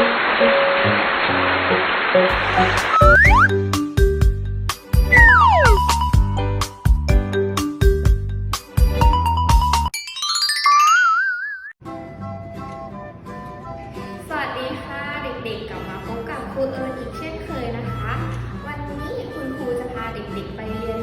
สวัสดีค่ะเด็กๆกลับมาพบกับครูเอิญอีกเช่นเคยนะคะ วันนี้คุณครูจะพาเด็กๆไปเรียน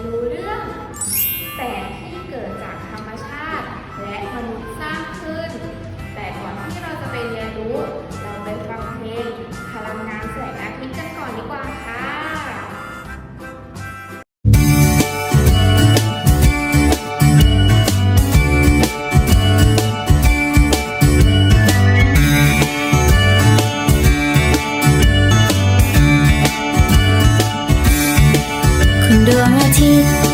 คุ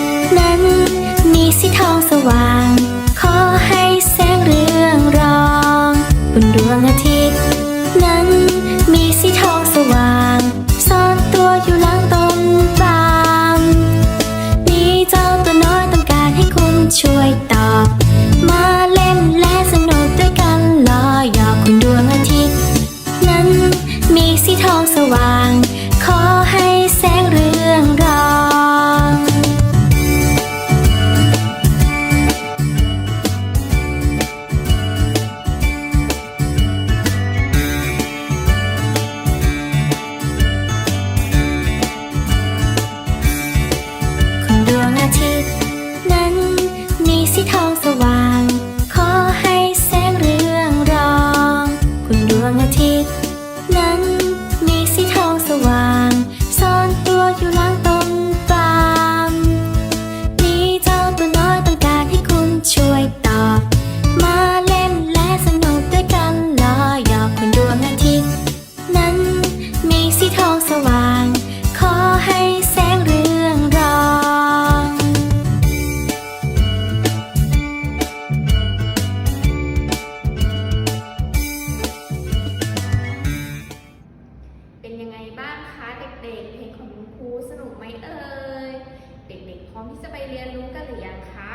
ที่จะไปเรียนรู้กันหรือยังคะ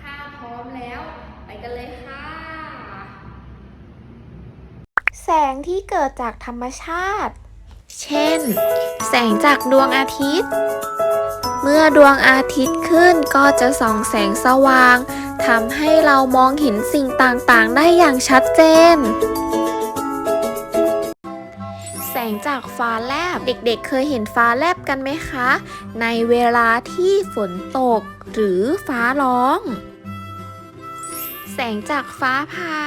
ถ้าพร้อมแล้ว ไปกันเลยค่ะ แสงที่เกิดจากธรรมชาติ เช่น แสงจากดวงอาทิตย์ เมื่อดวงอาทิตย์ขึ้นก็จะส่องแสงสว่างทำให้เรามองเห็นสิ่งต่างๆ ได้อย่างชัดเจนแส งจากฟ้าแลบ เด็กๆเคยเห็นฟ้าแลบกันไหมคะ ในเวลาที่ฝนตกหรือฟ้าร้อง แสงจากฟ้าผ่า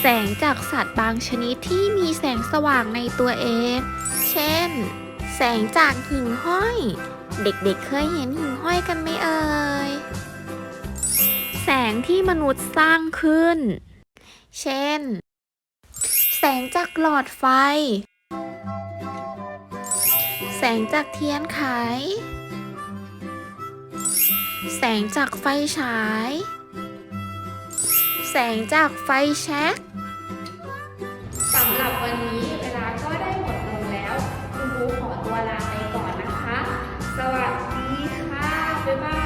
แสงจากสัตว์บางชนิดที่มีแสงสว่างในตัวเอง เช่น แสงจากหิ่งห้อย เด็กๆเคยเห็นหิ่งห้อยกันไหมเอ่ย แสงที่มนุษย์สร้างขึ้น เช่น แสงจากหลอดไฟ แสงจากเทียนไข แสงจากไฟฉาย แสงจากไฟแช็กสำหรับวันนี้เวลาก็ได้หมดลงแล้ว คุณครูขอตัวลาไปก่อนนะคะ สวัสดีค่ะ บ๊ายบาย